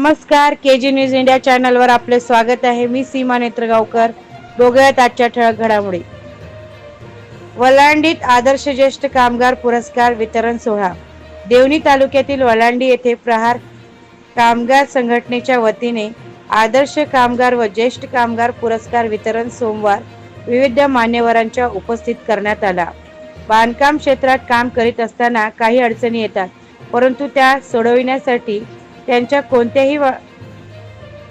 नमस्कार के जी news India चॅनलवर आपले स्वागत आहे. मी सीमा नेत्रगावकर. बघूयात आजच्या ठळक घडामोडी. वलांडीत आदर्श ज्येष्ठ कामगार पुरस्कार वितरण सोहळा. देवणी तालुक्यातील वलांडी येथे प्रहार कामगार संघटनेच्या वतीने आदर्श कामगार व ज्येष्ठ कामगार पुरस्कार वितरण सोमवार विविध मान्यवरांच्या उपस्थित करण्यात आला. बांधकाम क्षेत्रात काम करीत असताना काही अडचणी येतात परंतु त्या सोडविण्यासाठी त्यांच्या कोणत्याही वा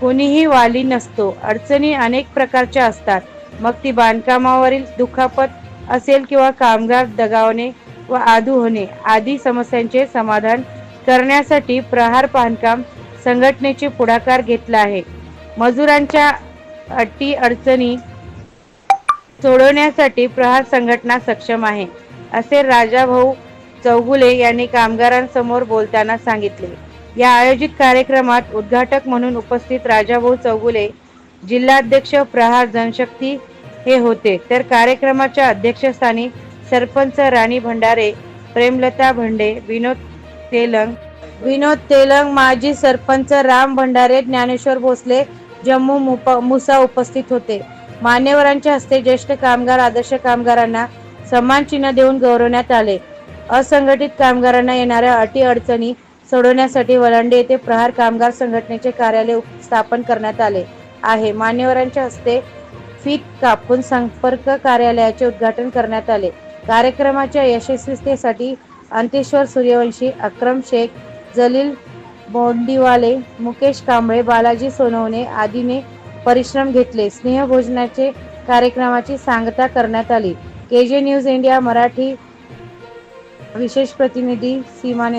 कोणीही वाली नसतो. अडचणी अनेक प्रकारच्या असतात. मग ती बांधकामावरील दुखापत असेल किंवा कामगार दगावणे व आदू होणे आदी समस्यांचे समाधान करण्यासाठी प्रहार बांधकाम संघटनेचे पुढाकार घेतला आहे. मजुरांच्या अटी अडचणी सोडवण्यासाठी प्रहार संघटना सक्षम आहे असे राजाभाऊ चौगुले यांनी कामगारांसमोर बोलताना सांगितले. या आयोजित कार्यक्रमात उद्घाटक म्हणून उपस्थित राजाभाऊ चौगुले जिल्हाध्यक्ष प्रहार जनशक्ती हे होते. तर कार्यक्रमाच्या अध्यक्षस्थानी सरपंच राणी भंडारे प्रेमलता भंडे विनोद तेलंग. विनोद तेलंग माजी सरपंच राम भंडारे ज्ञानेश्वर भोसले जम्मू मुप- मुसा उपस्थित होते. मान्यवरांच्या हस्ते ज्येष्ठ कामगार आदर्श कामगारांना सन्मान चिन्ह देऊन गौरवण्यात आले. असंघटित कामगारांना येणाऱ्या अटी अडचणी सोडवण्यासाठी वलांडे येथे प्रहार कामगार संघटनेचे कार्यालय स्थापन करण्यात आले आहे. मान्यवरांच्या हस्ते फीत कापून संपर्क कार्यालयाचे उद्घाटन करण्यात आले. कार्यक्रमाच्या यशस्वीतेसाठी अंतेश्वर सूर्यवंशी अक्रम शेख जलील बोंडीवाले मुकेश कांबळे बालाजी सोनवणे आदीने परिश्रम घेतले. स्नेहभोजनाचे कार्यक्रमाची सांगता करण्यात आली. के जे न्यूज इंडिया मराठी विशेष प्रतिनिधी सीमाने